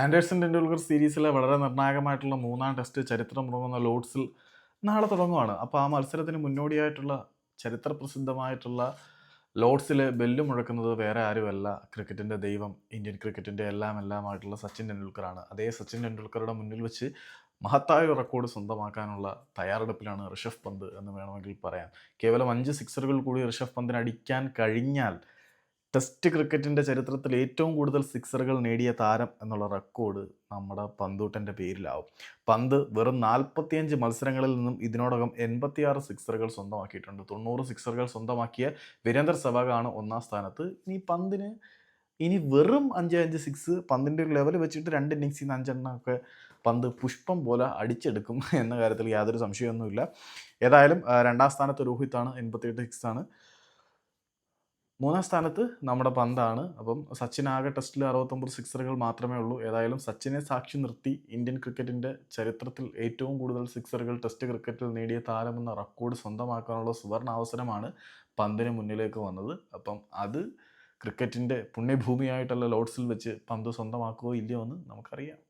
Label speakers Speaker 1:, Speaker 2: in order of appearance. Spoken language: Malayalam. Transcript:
Speaker 1: ആൻഡേഴ്സൺ ടെണ്ടുൽക്കർ സീരീസിലെ വളരെ നിർണായകമായിട്ടുള്ള മൂന്നാം ടെസ്റ്റ് ചരിത്രം തുടങ്ങുന്ന ലോഡ്സിൽ നാളെ തുടങ്ങുവാണ്. അപ്പോൾ ആ മത്സരത്തിന് മുന്നോടിയായിട്ടുള്ള ചരിത്ര പ്രസിദ്ധമായിട്ടുള്ള ലോഡ്സിൽ ബെല്ല് മുഴക്കുന്നത് വേറെ ആരുമല്ല ക്രിക്കറ്റിന്റെ ദൈവം ഇന്ത്യൻ ക്രിക്കറ്റിന്റെ എല്ലാം എല്ലാമായിട്ടുള്ള സച്ചിൻ ടെണ്ടുൽക്കറാണ്. അതേ സച്ചിൻ ടെണ്ടുൽക്കറുടെ മുന്നിൽ വെച്ച് മഹത്തായ റെക്കോർഡ് സ്വന്തമാക്കാനുള്ള തയ്യാറെടുപ്പിലാണ് ഋഷഭ് പന്ത് എന്ന് വേണമെങ്കിൽ പറയാം. കേവലം അഞ്ച് സിക്സറുകൾ കൂടി ഋഷഭ് പന്തിന് അടിക്കാൻ കഴിഞ്ഞാൽ ടെസ്റ്റ് ക്രിക്കറ്റിന്റെ ചരിത്രത്തിൽ ഏറ്റവും കൂടുതൽ സിക്സറുകൾ നേടിയ താരം എന്നുള്ള റെക്കോർഡ് നമ്മുടെ പന്തൂട്ടന്റെ പേരിലാവും. പന്ത് വെറും നാൽപ്പത്തിയഞ്ച് മത്സരങ്ങളിൽ നിന്നും ഇതിനോടകം എൺപത്തിയാറ് സിക്സറുകൾ സ്വന്തമാക്കിയിട്ടുണ്ട്. തൊണ്ണൂറ് സിക്സറുകൾ സ്വന്തമാക്കിയ വീരേന്ദർ സെവാഗാണ് ഒന്നാം സ്ഥാനത്ത്. ഇനി പന്തിന് ഇനി വെറും അഞ്ച് അഞ്ച് സിക്സ് പന്തിന്റെ ഒരു ലെവൽ വെച്ചിട്ട് രണ്ട് ഇന്നിങ്സിൽ നിന്ന് അഞ്ചെണ്ണം ഒക്കെ പന്ത് പുഷ്പം പോലെ അടിച്ചെടുക്കും എന്ന കാര്യത്തിൽ യാതൊരു സംശയമൊന്നുമില്ല. ഏതായാലും രണ്ടാം സ്ഥാനത്ത് രോഹിത്താണ് എൺപത്തിയെട്ട് സിക്സ് ആണ് മൂന്നാം സ്ഥാനത്ത് നമ്മുടെ പന്താണ്. അപ്പം സച്ചിൻ ആകെ ടെസ്റ്റിൽ അറുപത്തൊമ്പത് സിക്സറുകൾ മാത്രമേ ഉള്ളൂ. ഏതായാലും സച്ചിനെ സാക്ഷി നിർത്തി ഇന്ത്യൻ ക്രിക്കറ്റിന്റെ ചരിത്രത്തിൽ ഏറ്റവും കൂടുതൽ സിക്സറുകൾ ടെസ്റ്റ് ക്രിക്കറ്റിൽ നേടിയ താരമെന്ന റെക്കോർഡ് സ്വന്തമാക്കാനുള്ള സുവർണ അവസരമാണ് പന്തിന് മുന്നിലേക്ക് വന്നത്. അപ്പം അത് ക്രിക്കറ്റിന്റെ പുണ്യഭൂമിയായിട്ടുള്ള ലോഡ്സിൽ വെച്ച് പന്ത് സ്വന്തമാക്കുകയോ ഇല്ലയോ എന്ന് നമുക്കറിയാം.